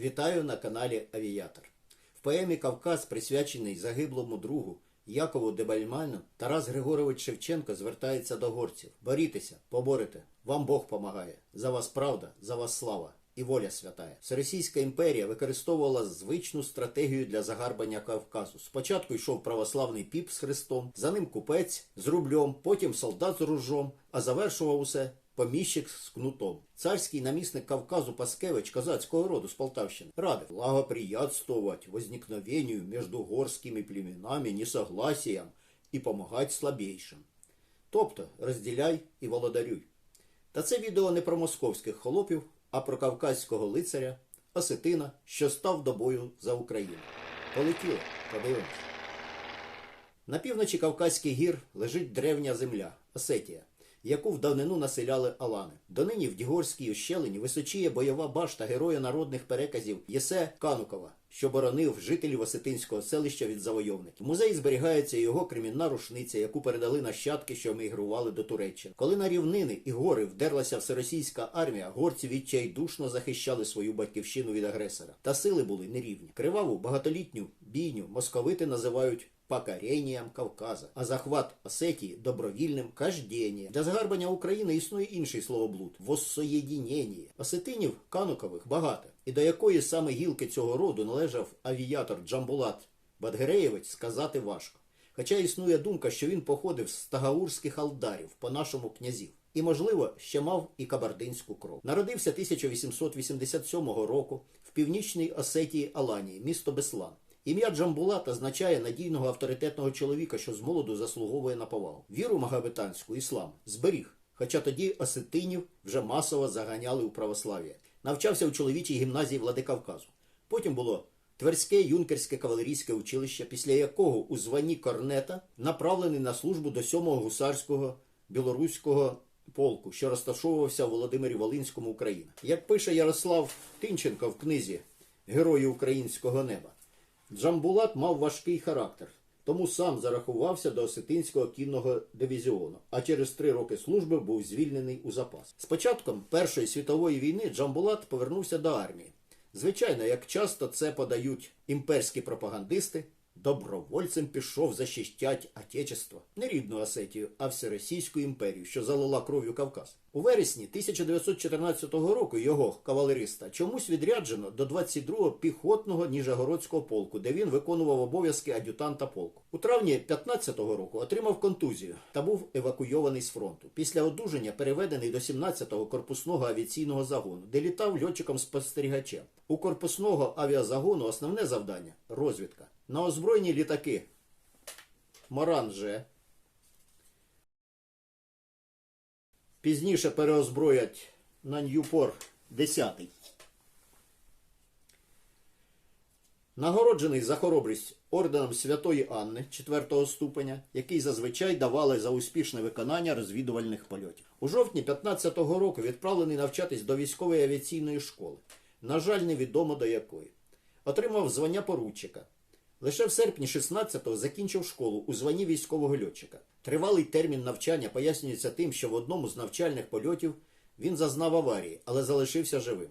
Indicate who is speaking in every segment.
Speaker 1: Вітаю на каналі Авіатор. В поемі Кавказ, присвячений загиблому другу Якову Дебальману, Тарас Григорович Шевченко звертається до горців. Борітеся, поборете, вам Бог помагає. За вас правда, за вас слава і воля святая. Всеросійська імперія використовувала звичну стратегію для загарбання Кавказу. Спочатку йшов православний піп з хрестом, за ним купець з рублем, потім солдат з ружом, а завершував усе поміщик з кнутом. Царський намісник Кавказу Паскевич козацького роду з Полтавщини радив благоприятствовать возникновению между горскими племенами несогласиям і помагать слабейшим. Тобто розділяй і володарюй. Та це відео не про московських холопів, а про кавказького лицаря Осетина, що став до бою за Україну. Полетіли, подивимось. На півночі Кавказьких гір лежить древня земля Осетія, яку в давнину населяли алани. Донині в Дігорській ущелині височіє бойова башта героя народних переказів Єсе Канукова, що боронив жителів Осетинського селища від завойовників. В музеї зберігається його кремінна рушниця, яку передали нащадки, що мігрували до Туреччини. Коли на рівнини і гори вдерлася всеросійська армія, горці відчайдушно захищали свою батьківщину від агресора. Та сили були нерівні. Криваву багатолітню бійню московити називають покоренням Кавказа, а захват Осетії добровільним каждєнням. Для загарбання України існує інший словоблуд воссоєдінєння. Осетинів канукових багато, і до якої саме гілки цього роду належав авіатор Джамбулат Бадгереєвець сказати важко. Хоча існує думка, що він походив з тагаурських алдарів по нашому князів. І, можливо, ще мав і кабардинську кров. Народився 1887 року в північній Осетії Аланії, місто Беслан. Ім'я Джамбулат означає надійного авторитетного чоловіка, що з молоду заслуговує на повагу. Віру магометанську іслам зберіг, хоча тоді осетинів вже масово заганяли у православ'я. Навчався у чоловічій гімназії Владикавказу. Потім було Тверське юнкерське кавалерійське училище, після якого у званні корнета направлений на службу до 7-го гусарського білоруського полку, що розташовувався у Володимирі Волинському Україна. Як пише Ярослав Тинченко в книзі Герої українського неба, Джамбулат мав важкий характер, тому сам зарахувався до Осетинського кінного дивізіону, а через три роки служби був звільнений у запас. З початком Першої світової війни Джамбулат повернувся до армії. Звичайно, як часто це подають імперські пропагандисти, добровольцем пішов захищать Отечество. Не рідну Осетію, а Всеросійську імперію, що залила кров'ю Кавказ. У вересні 1914 року його кавалериста чомусь відряджено до 22-го піхотного Ніжегородського полку, де він виконував обов'язки ад'ютанта полку. У травні 15-го року отримав контузію та був евакуйований з фронту. Після одужання переведений до 17-го корпусного авіаційного загону, де літав льотчиком-спостерігачем. У корпусного авіазагону основне завдання розвідка. На озброєні літаки Маран Ж. Пізніше переозброять на Ньюпор 10. Нагороджений за хоробрість орденом Святої Анни 4 ступеня, який зазвичай давали за успішне виконання розвідувальних польотів. У жовтні 15-го року відправлений навчатись до військової авіаційної школи. На жаль, невідомо до якої. Отримав звання поручика. Лише в серпні 16-го закінчив школу у званні військового льотчика. Тривалий термін навчання пояснюється тим, що в одному з навчальних польотів він зазнав аварії, але залишився живим.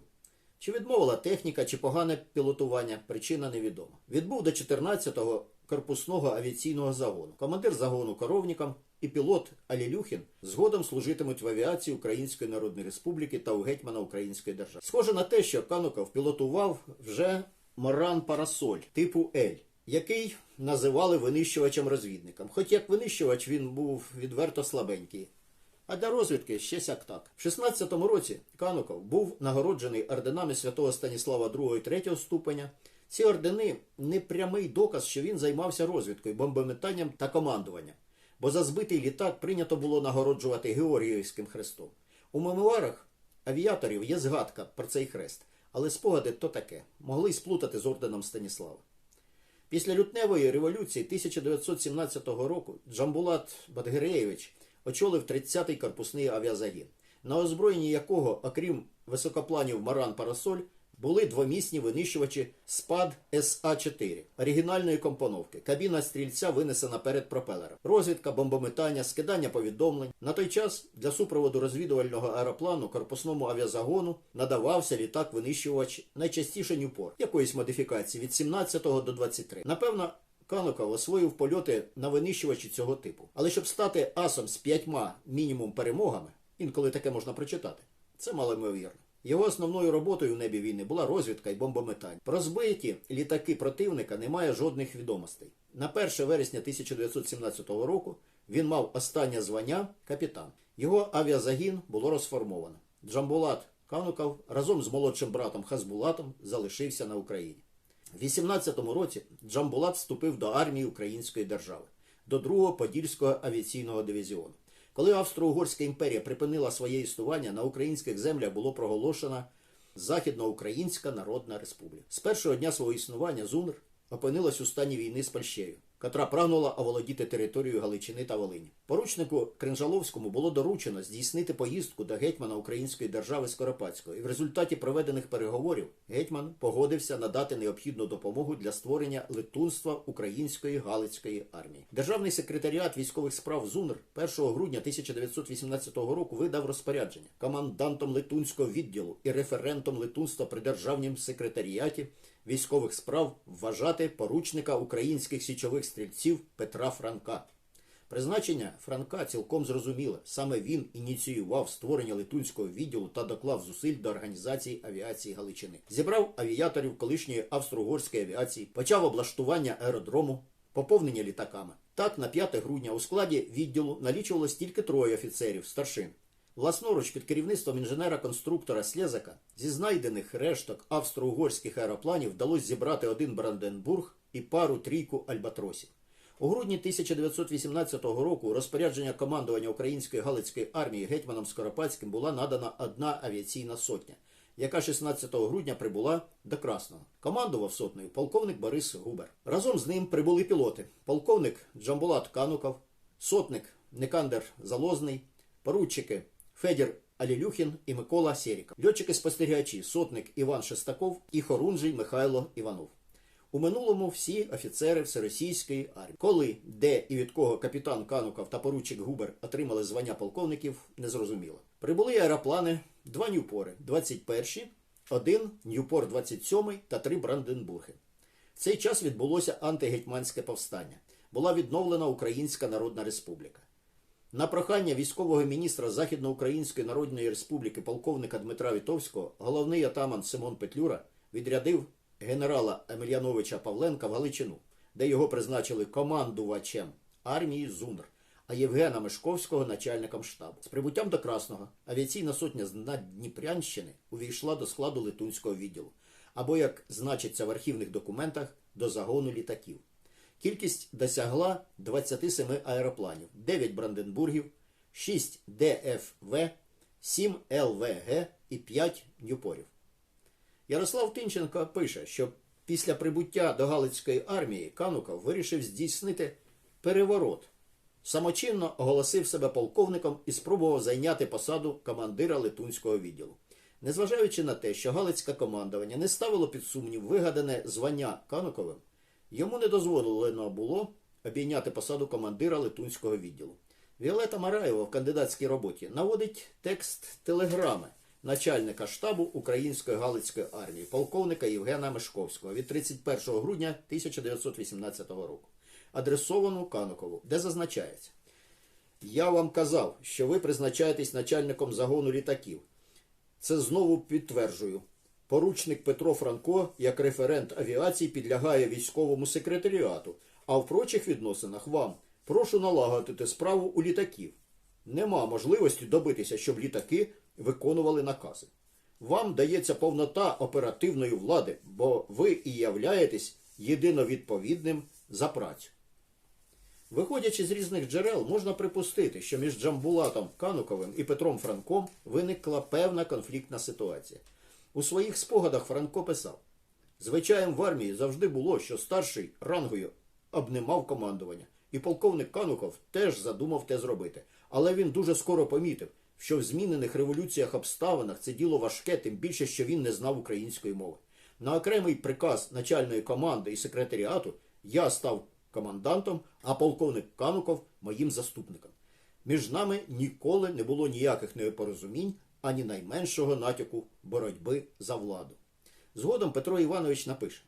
Speaker 1: Чи відмовила техніка, чи погане пілотування, причина невідома. Відбув до 14-го корпусного авіаційного загону. Командир загону коровником і пілот Алілюхін згодом служитимуть в авіації Української Народної Республіки та у гетьмана Української держави. Схоже на те, що Кануков пілотував вже Моран Парасоль типу Ель, який називали винищувачем-розвідником. Хоч як винищувач він був відверто слабенький. А для розвідки ще сяк так. В 16-му році Кануков був нагороджений орденами святого Станіслава II і 3 ступеня. Ці ордени не прямий доказ, що він займався розвідкою, бомбометанням та командуванням. Бо за збитий літак прийнято було нагороджувати Георгіївським хрестом. У мемуарах авіаторів є згадка про цей хрест, але спогади то таке, могли сплутати з орденом Станіслава. Після лютневої революції 1917 року Джамбулат Бадгиреєвич очолив 30-й корпусний авіазагін, на озброєнні якого, окрім високопланів Маран Парасоль, були двомісні винищувачі СПАД СА-4 оригінальної компоновки. Кабіна стрільця винесена перед пропелером. Розвідка, бомбометання, скидання повідомлень. На той час для супроводу розвідувального аероплану корпусному авіазагону надавався літак-винищувач найчастіше Нюпор якоїсь модифікації від 17 до 23. Напевно, Кануков освоїв польоти на винищувачі цього типу. Але щоб стати асом з п'ятьма мінімум перемогами, інколи таке можна прочитати, це малоймовірно. Його основною роботою в небі війни була розвідка і бомбометання. Про збиті літаки противника немає жодних відомостей. На 1 вересня 1917 року він мав останнє звання капітан. Його авіазагін було розформовано. Джамбулат Кануков разом з молодшим братом Хазбулатом залишився на Україні. В 18-му році Джамбулат вступив до армії Української держави, до 2-го Подільського авіаційного дивізіону. Коли Австро-Угорська імперія припинила своє існування, на українських землях було проголошено Західноукраїнська Народна Республіка. З першого дня свого існування ЗУНР опинилась у стані війни з Польщею, котра прагнула оволодіти територією Галичини та Волині. Поручнику Кринжаловському було доручено здійснити поїздку до гетьмана Української держави Скоропадського, і в результаті проведених переговорів гетьман погодився надати необхідну допомогу для створення литунства Української Галицької армії. Державний секретаріат військових справ ЗУНР 1 грудня 1918 року видав розпорядження командантом литунського відділу і референтом литунства при державнім секретаріаті військових справ вважати поручника українських січових стрільців Петра Франка. Призначення Франка цілком зрозуміле. Саме він ініціював створення литунського відділу та доклав зусиль до організації авіації Галичини. Зібрав авіаторів колишньої австро-угорської авіації, почав облаштування аеродрому, поповнення літаками. Так, на 5 грудня у складі відділу налічувалось тільки троє офіцерів старшин. Власноруч під керівництвом інженера-конструктора Слєзака зі знайдених решток австро-угорських аеропланів вдалося зібрати один Бранденбург і пару трійку альбатросів. У грудні 1918 року розпорядження командування Української Галицької армії гетьманом Скоропадським була надана одна авіаційна сотня, яка 16 грудня прибула до Красного. Командував сотнею полковник Борис Губер. Разом з ним прибули пілоти: полковник Джамбулат Кануков, сотник Никандер Залозний, поручики Федір Алілюхін і Микола Сєріков, льотчики-спостерігачі, сотник Іван Шестаков і хорунжий Михайло Іванов. У минулому всі офіцери Всеросійської армії. Коли, де і від кого капітан Кануков та поручик Губер отримали звання полковників, незрозуміло. Прибули аероплани, два Ньюпори, 21, один Ньюпор 27 та три Бранденбурги. В цей час відбулося антигетьманське повстання. Була відновлена Українська Народна Республіка. На прохання військового міністра Західноукраїнської Народної Республіки полковника Дмитра Вітовського головний атаман Симон Петлюра відрядив генерала Емельяновича Павленка в Галичину, де його призначили командувачем армії ЗУНР, а Євгена Мешковського начальником штабу. З прибуттям до Красного авіаційна сотня з Надніпрянщини увійшла до складу Литунського відділу, або, як значиться в архівних документах, до загону літаків. Кількість досягла 27 аеропланів, 9 Бранденбургів, 6 ДФВ, 7 ЛВГ і 5 Ньюпорів. Ярослав Тинченко пише, що після прибуття до Галицької армії Кануков вирішив здійснити переворот. Самочинно оголосив себе полковником і спробував зайняти посаду командира Литунського відділу. Незважаючи на те, що Галицьке командування не ставило під сумнів вигадане звання Кануковим, йому не дозволено було обійняти посаду командира Литунського відділу. Віолета Мараєва в кандидатській роботі наводить текст телеграми начальника штабу Української Галицької армії, полковника Євгена Мешковського від 31 грудня 1918 року, адресовану Канукову, де зазначається: Я вам казав, що ви призначаєтесь начальником загону літаків. Це знову підтверджую. Поручник Петро Франко, як референт авіації, підлягає військовому секретаріату, а в прочих відносинах вам прошу налагодити справу у літаків. Нема можливості добитися, щоб літаки виконували накази. Вам дається повнота оперативної влади, бо ви і являєтесь єдиновідповідним за працю. Виходячи з різних джерел, можна припустити, що між Джамбулатом Кануковим і Петром Франком виникла певна конфліктна ситуація. У своїх спогадах Франко писав: Звичаєм в армії завжди було, що старший рангою обнимав командування, і полковник Кануков теж задумав те зробити. Але він дуже скоро помітив, що в змінених революціях обставинах це діло важке, тим більше, що він не знав української мови. На окремий приказ начальної команди і секретаріату я став командантом, а полковник Кануков моїм заступником. Між нами ніколи не було ніяких непорозумінь, ані найменшого натяку боротьби за владу. Згодом Петро Іванович напише: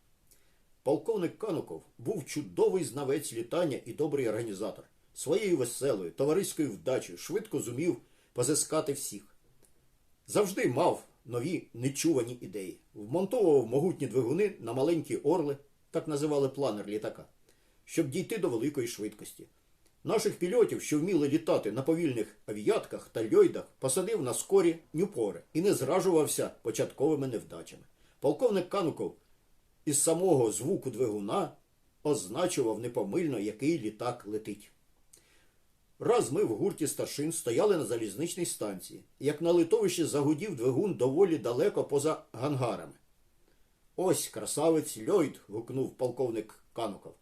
Speaker 1: Полковник Кануков був чудовий знавець літання і добрий організатор. Своєю веселою, товариською вдачею швидко зумів позискати всіх. Завжди мав нові нечувані ідеї. Вмонтовував могутні двигуни на маленькі орли, так називали планер літака, щоб дійти до великої швидкості. Наших пільотів, що вміли літати на повільних авіатках та льойдах, посадив на скорі нюпори і не зражувався початковими невдачами. Полковник Кануков із самого звуку двигуна означував непомильно, який літак летить. Раз ми в гурті старшин стояли на залізничній станції, як на литовищі загудів двигун доволі далеко поза гангарами. Ось красавець Льойд. гукнув полковник Кануков.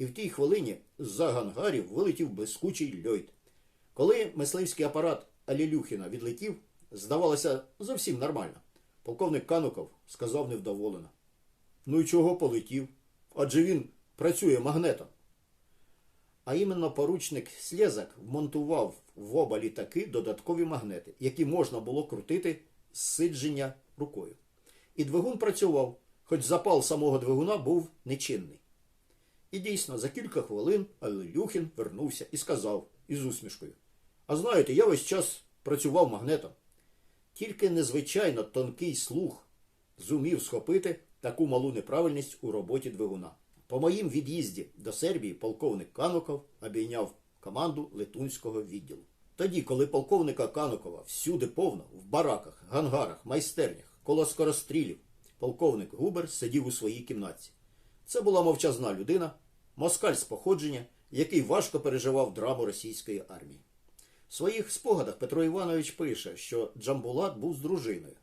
Speaker 1: І в тій хвилині з-за гангарів вилетів блискучий Льойд. Коли мисливський апарат Алілюхіна відлетів, здавалося зовсім нормально. Полковник Кануков сказав невдоволено. Ну і чого полетів? Адже він працює магнетом. А іменно поручник Слєзак вмонтував в оба літаки додаткові магнети, які можна було крутити з сидження рукою. І двигун працював, хоч запал самого двигуна був нечинний. І дійсно, за кілька хвилин Алелюхін вернувся і сказав із усмішкою: А знаєте, я весь час працював магнетом. Тільки незвичайно тонкий слух зумів схопити таку малу неправильність у роботі двигуна. По моїм від'їзді до Сербії полковник Кануков обійняв команду Летунського відділу. Тоді, коли полковника Канукова всюди повно, в бараках, гангарах, майстернях, коло скорострілів, полковник Губер сидів у своїй кімнатці. Це була мовчазна людина, москаль з походження, який важко переживав драму російської армії. В своїх спогадах Петро Іванович пише, що Джамбулат був з дружиною.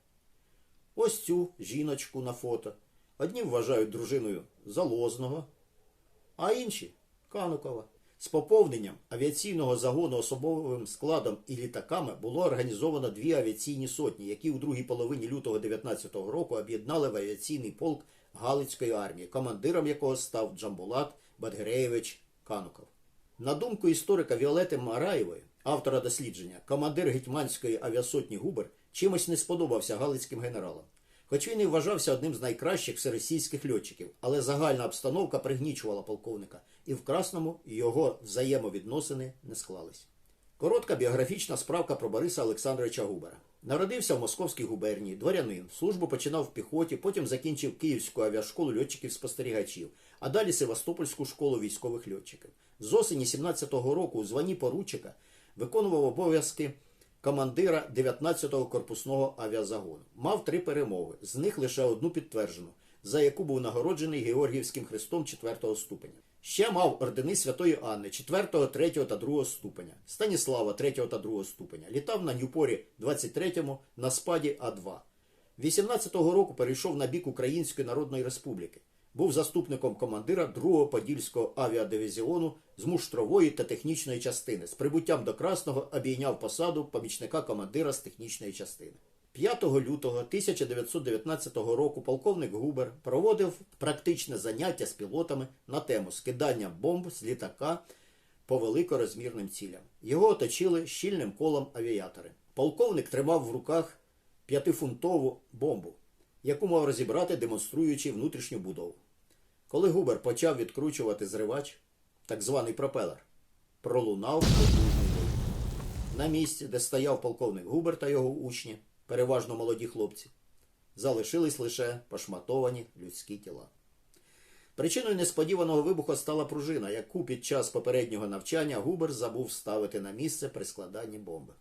Speaker 1: Ось цю жіночку на фото. Одні вважають дружиною Залозного, а інші Канукова. З поповненням авіаційного загону особовим складом і літаками було організовано дві авіаційні сотні, які у другій половині лютого 19-го року об'єднали в авіаційний полк Галицької армії, командиром якого став Джамбулат Бадгереєвич Кануков. На думку історика Віолети Мараєвої, автора дослідження, командир гетьманської авіасотні Губер чимось не сподобався галицьким генералам. Хоч він і вважався одним з найкращих всеросійських льотчиків, але загальна обстановка пригнічувала полковника, і в Красному його взаємовідносини не склались. Коротка біографічна справка про Бориса Олександровича Губера. Народився в Московській губернії, дворянин, службу починав в піхоті, потім закінчив Київську авіашколу льотчиків-спостерігачів, а далі Севастопольську школу військових льотчиків. З осені 17-го року у званні поручика виконував обов'язки командира 19-го корпусного авіазагону. Мав три перемоги, з них лише одну підтверджену, за яку був нагороджений Георгіївським хрестом 4-го ступеня. Ще мав ордени Святої Анни 4, 3 та 2 ступеня, Станіслава 3 та 2 ступеня. Літав на Ньюпорі 23-му на спаді А2. 18-го року перейшов на бік Української Народної Республіки. Був заступником командира 2-го Подільського авіадивізіону з муштрової та технічної частини. З прибуттям до Красного обійняв посаду помічника командира з технічної частини. 5 лютого 1919 року полковник Губер проводив практичне заняття з пілотами на тему скидання бомб з літака по великорозмірним цілям. Його оточили щільним колом авіатори. Полковник тримав в руках п'ятифунтову бомбу, яку мав розібрати, демонструючи внутрішню будову. Коли Губер почав відкручувати зривач, так званий пропелер, пролунав. На місці, де стояв полковник Губер та його учні, переважно молоді хлопці, залишились лише пошматовані людські тіла. Причиною несподіваного вибуху стала пружина, яку під час попереднього навчання Губер забув ставити на місце при складанні бомби.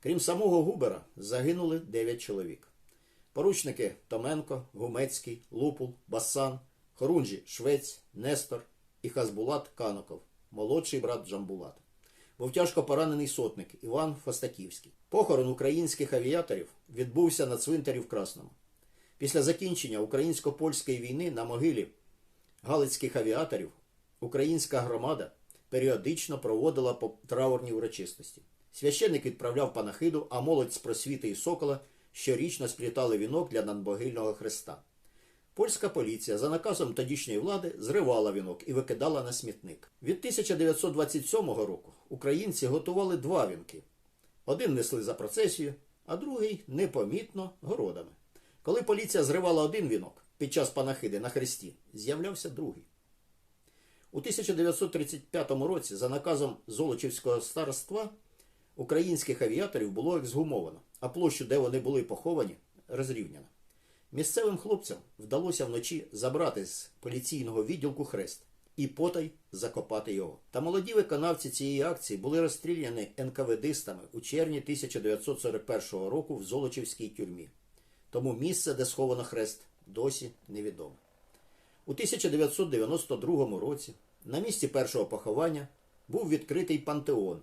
Speaker 1: Крім самого Губера, загинули 9 чоловік. Поручники Томенко, Гумецький, Лупул, Басан, Хорунжі, Швець, Нестор і Хазбулат Каноков, молодший брат Джамбулата. Був тяжко поранений сотник Іван Фостаківський. Похорон українських авіаторів відбувся на цвинтарі в Красному. Після закінчення українсько-польської війни на могилі галицьких авіаторів українська громада періодично проводила траурні урочистості. Священник відправляв панахиду, а молодь з просвіти і сокола щорічно сплітали вінок для надмогильного хреста. Польська поліція за наказом тодішньої влади зривала вінок і викидала на смітник. Від 1927 року українці готували два вінки. Один несли за процесію, а другий непомітно городами. Коли поліція зривала один вінок під час панахиди на хресті, з'являвся другий. У 1935 році за наказом Золочівського староства українських авіаторів було ексгумовано, а площу, де вони були поховані, розрівняно. Місцевим хлопцям вдалося вночі забрати з поліційного відділку хрест і потай закопати його. Та молоді виконавці цієї акції були розстріляні НКВДистами у червні 1941 року в Золочівській тюрмі. Тому місце, де сховано хрест, досі невідоме. У 1992 році на місці першого поховання був відкритий пантеон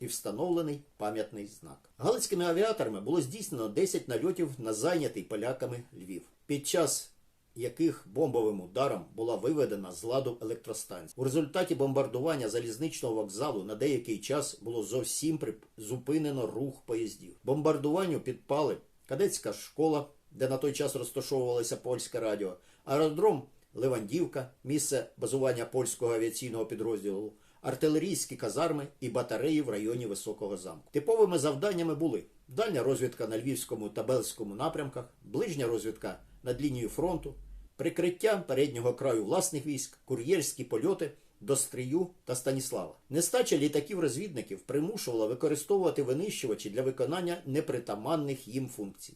Speaker 1: і встановлений пам'ятний знак. Галицькими авіаторами було здійснено 10 нальотів на зайнятий поляками Львів, під час яких бомбовим ударом була виведена з ладу електростанція. У результаті бомбардування залізничного вокзалу на деякий час було зовсім зупинено рух поїздів. Бомбардуванню підпали кадетська школа, де на той час розташовувалося польське радіо, аеродром Левандівка, місце базування польського авіаційного підрозділу, артилерійські казарми і батареї в районі Високого замку. Типовими завданнями були дальня розвідка на Львівському та Бельському напрямках, ближня розвідка над лінією фронту, прикриття переднього краю власних військ, кур'єрські польоти до Стрию та Станіслава. Нестача літаків-розвідників примушувала використовувати винищувачі для виконання непритаманних їм функцій.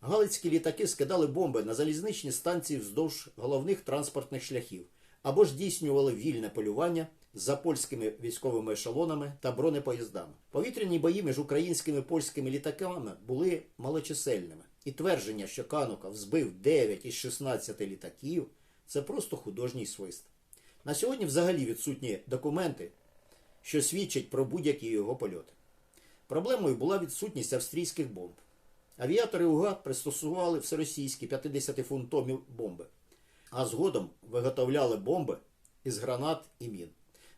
Speaker 1: Галицькі літаки скидали бомби на залізничні станції вздовж головних транспортних шляхів або ж здійснювали вільне полювання за польськими військовими ешелонами та бронепоїздами. Повітряні бої між українськими і польськими літаками були малочисельними, і твердження, що Кануков збив 9 із 16 літаків, це просто художній свист. На сьогодні взагалі відсутні документи, що свідчать про будь-які його польоти. Проблемою була відсутність австрійських бомб. Авіатори УГА пристосували всеросійські 50-фунтові бомби, а згодом виготовляли бомби із гранат і мін.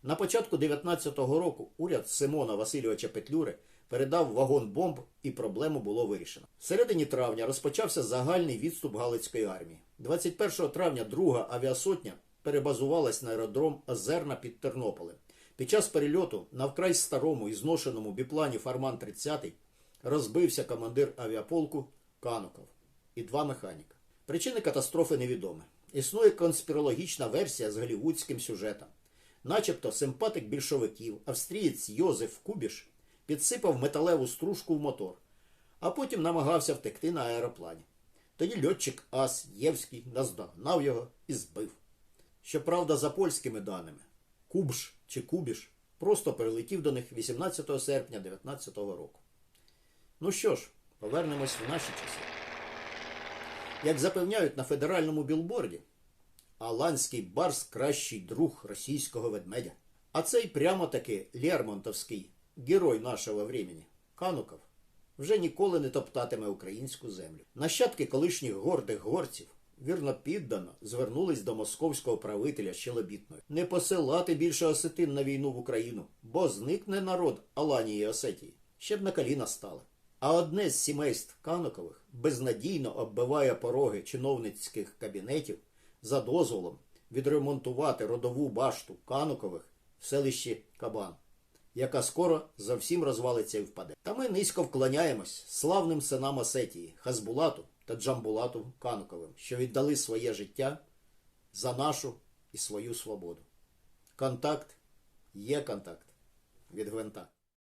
Speaker 1: На початку 19-го року уряд Симона Васильовича Петлюри передав вагон бомб і проблему було вирішено. В середині травня розпочався загальний відступ Галицької армії. 21 травня друга авіасотня перебазувалась на аеродром Озерна під Тернополем. Під час перельоту на вкрай старому і зношеному біплані Фарман 30 розбився командир авіаполку Кануков і два механіка. Причини катастрофи невідомі. Існує конспірологічна версія з голівудським сюжетом. Начебто симпатик більшовиків, австрієць Йозеф Кубіш підсипав металеву стружку в мотор, а потім намагався втекти на аероплані. Тоді льотчик Ас Євський наздогнав його і збив. Щоправда, за польськими даними, Кубш чи Кубіш просто прилетів до них 18 серпня 19 року. Ну що ж, повернемось в наші часи. Як запевняють на федеральному білборді, Аланський барс кращий друг російського ведмедя. А цей прямо таки Лермонтовський герой нашого времени, Кануков, вже ніколи не топтатиме українську землю. Нащадки колишніх гордих горців вірно піддано звернулись до московського правителя Щелебітної. Не посилати більше осетин на війну в Україну, бо зникне народ Аланії і Осетії. Ще б на коліна стали. А одне з сімейств Канукових безнадійно оббиває пороги чиновницьких кабінетів за дозволом відремонтувати родову башту Канукових в селищі Кабан, яка скоро зовсім розвалиться і впаде. Та ми низько вклоняємось славним синам Осетії, Хазбулату та Джамбулату Кануковим, що віддали своє життя за нашу і свою свободу. Контакт є контакт від гвинта.